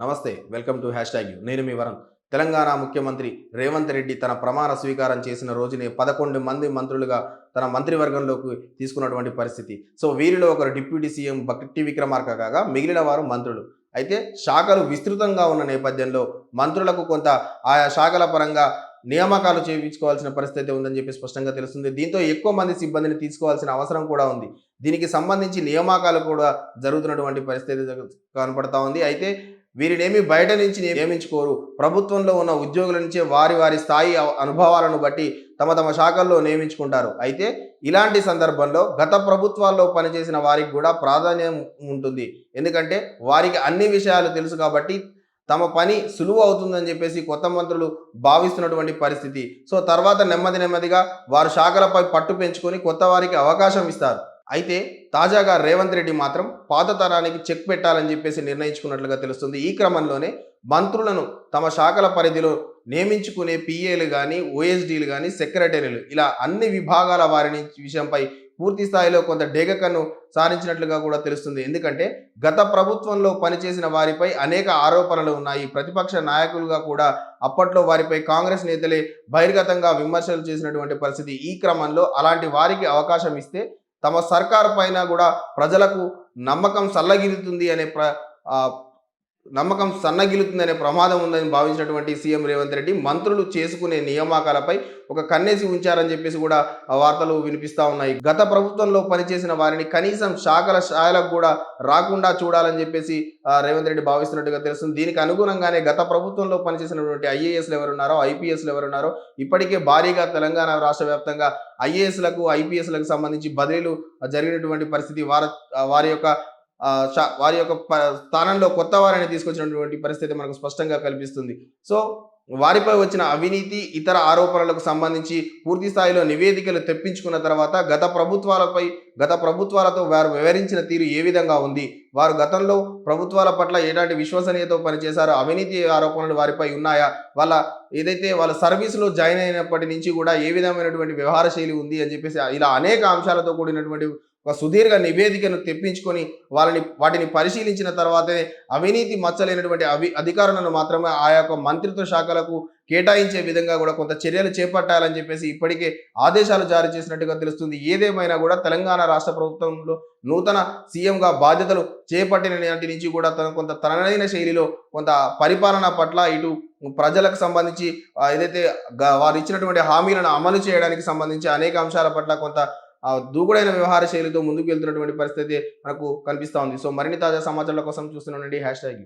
నమస్తే welcome to hash tag నేను మీ వరం తెలంగాణ ముఖ్యమంత్రి రేవంత్ రెడ్డి తన ప్రమాణ స్వీకారం చేసిన రోజునే పదకొండు మంది మంత్రులుగా తన మంత్రివర్గంలోకి తీసుకున్నటువంటి పరిస్థితి. సో వీరిలో ఒకరు డిప్యూటీ సీఎం బట్టి విక్రమార్క కాగా మిగిలిన వారు మంత్రులు. అయితే శాఖలు విస్తృతంగా ఉన్న నేపథ్యంలో మంత్రులకు కొంత ఆయా శాఖల పరంగా నియామకాలు చేయించుకోవాల్సిన పరిస్థితి ఉందని చెప్పి స్పష్టంగా తెలుస్తుంది. దీంతో ఎక్కువ మంది సిబ్బందిని తీసుకోవాల్సిన అవసరం కూడా ఉంది. దీనికి సంబంధించి నియామకాలు కూడా జరుగుతున్నటువంటి పరిస్థితి కనపడతా ఉంది. అయితే వీరినేమి బయట నుంచి నియమించుకోరు. ప్రభుత్వంలో ఉన్న ఉద్యోగుల నుంచే వారి వారి స్థాయి అనుభవాలను బట్టి తమ తమ శాఖల్లో నియమించుకుంటారు. అయితే ఇలాంటి సందర్భంలో గత ప్రభుత్వాల్లో పనిచేసిన వారికి కూడా ప్రాధాన్యం ఉంటుంది. ఎందుకంటే వారికి అన్ని విషయాలు తెలుసు కాబట్టి తమ పని సులువు అవుతుందని చెప్పేసి కొత్త మంత్రులు భావిస్తున్నటువంటి పరిస్థితి. సో తర్వాత నెమ్మది నెమ్మదిగా వారు శాఖలపై పట్టు పెంచుకొని కొత్త వారికి అవకాశం ఇస్తారు. అయితే తాజాగా రేవంత్ రెడ్డి మాత్రం పాత తరానికి చెక్ పెట్టాలని చెప్పేసి నిర్ణయించుకున్నట్లుగా తెలుస్తుంది. ఈ క్రమంలోనే మంత్రులను తమ శాఖల పరిధిలో నియమించుకునే పిఏలు కానీ ఓఎస్డీలు కానీ సెక్రటరీలు ఇలా అన్ని విభాగాల వారిని విషయంపై పూర్తి స్థాయిలో కొంత డేగకన్ను సారించినట్లుగా కూడా తెలుస్తుంది. ఎందుకంటే గత ప్రభుత్వంలో పనిచేసిన వారిపై అనేక ఆరోపణలు ఉన్నాయి. ప్రతిపక్ష నాయకులుగా కూడా అప్పట్లో వారిపై కాంగ్రెస్ నేతలే బహిర్గతంగా విమర్శలు చేసినటువంటి పరిస్థితి ఈ క్రమంలో అలాంటి వారికి అవకాశం ఇస్తే తమ సర్కారు పైన కూడా ప్రజలకు నమ్మకం సల్లగిలుతుంది అనే ప్ర నమ్మకం సన్నగిలుతుందనే ప్రమాదం ఉందని భావించినటువంటి సీఎం రేవంత్ రెడ్డి మంత్రులు చేసుకునే నియామకాలపై ఒక కన్నేసి ఉంచారని చెప్పేసి కూడా ఆ వార్తలు వినిపిస్తూ ఉన్నాయి. గత ప్రభుత్వంలో పనిచేసిన వారిని కనీసం శాఖల స్థాయిలకు కూడా రాకుండా చూడాలని చెప్పేసి రేవంత్ రెడ్డి భావిస్తున్నట్టుగా తెలుస్తుంది. దీనికి అనుగుణంగానే గత ప్రభుత్వంలో పనిచేసినటువంటి ఐఏఎస్లు ఎవరున్నారో ఐపీఎస్లు ఎవరున్నారో ఇప్పటికే భారీగా తెలంగాణ రాష్ట్ర వ్యాప్తంగా ఐఏఎస్లకు ఐపీఎస్లకు సంబంధించి బదిలీలు జరిగినటువంటి పరిస్థితి వారి వారి యొక్క వారి యొక్క ప- స్థానంలో కొత్త వారిని తీసుకొచ్చినటువంటి పరిస్థితి మనకు స్పష్టంగా కల్పిస్తుంది. సో వారిపై వచ్చిన అవినీతి ఇతర ఆరోపణలకు సంబంధించి పూర్తి స్థాయిలో నివేదికలు తెప్పించుకున్న తర్వాత గత ప్రభుత్వాలపై గత ప్రభుత్వాలతో వారు వివరించిన తీరు ఏ విధంగా ఉంది? వారు గతంలో ప్రభుత్వాల పట్ల ఎలాంటి విశ్వసనీయతో పనిచేశారో? అవినీతి ఆరోపణలు వారిపై ఉన్నాయా? వాళ్ళ ఏదైతే వాళ్ళ సర్వీస్లో జాయిన్ అయినప్పటి నుంచి కూడా ఏ విధమైనటువంటి వ్యవహార శైలి ఉంది అని చెప్పేసి ఇలా అనేక అంశాలతో కూడినటువంటి ఒక సుదీర్ఘ నివేదికను తెప్పించుకొని వాళ్ళని వాటిని పరిశీలించిన తర్వాతే అవినీతి మచ్చలేనటువంటి అవి అధికారులను మాత్రమే ఆ యొక్క మంత్రిత్వ శాఖలకు కేటాయించే విధంగా కూడా కొంత చర్యలు చేపట్టాలని చెప్పేసి ఇప్పటికే ఆదేశాలు జారీ చేసినట్టుగా తెలుస్తుంది. ఏదేమైనా కూడా తెలంగాణ రాష్ట్ర ప్రభుత్వంలో నూతన సీఎంగా బాధ్యతలు చేపట్టిన నాటి నుంచి కూడా తన కొంత తనదైన శైలిలో కొంత పరిపాలన పట్ల ఇటు ప్రజలకు సంబంధించి ఏదైతే వారు ఇచ్చినటువంటి హామీలను అమలు చేయడానికి సంబంధించి అనేక అంశాల పట్ల కొంత దూకుడైన వ్యవహార శైలితో ముందుకు వెళ్తున్నటువంటి పరిస్థితి మనకు కనిపిస్తూ ఉంది. సో మరిన్ని తాజా సమాచారాల కోసం చూస్తున్నానండి హ్యాష్ ట్యాగ్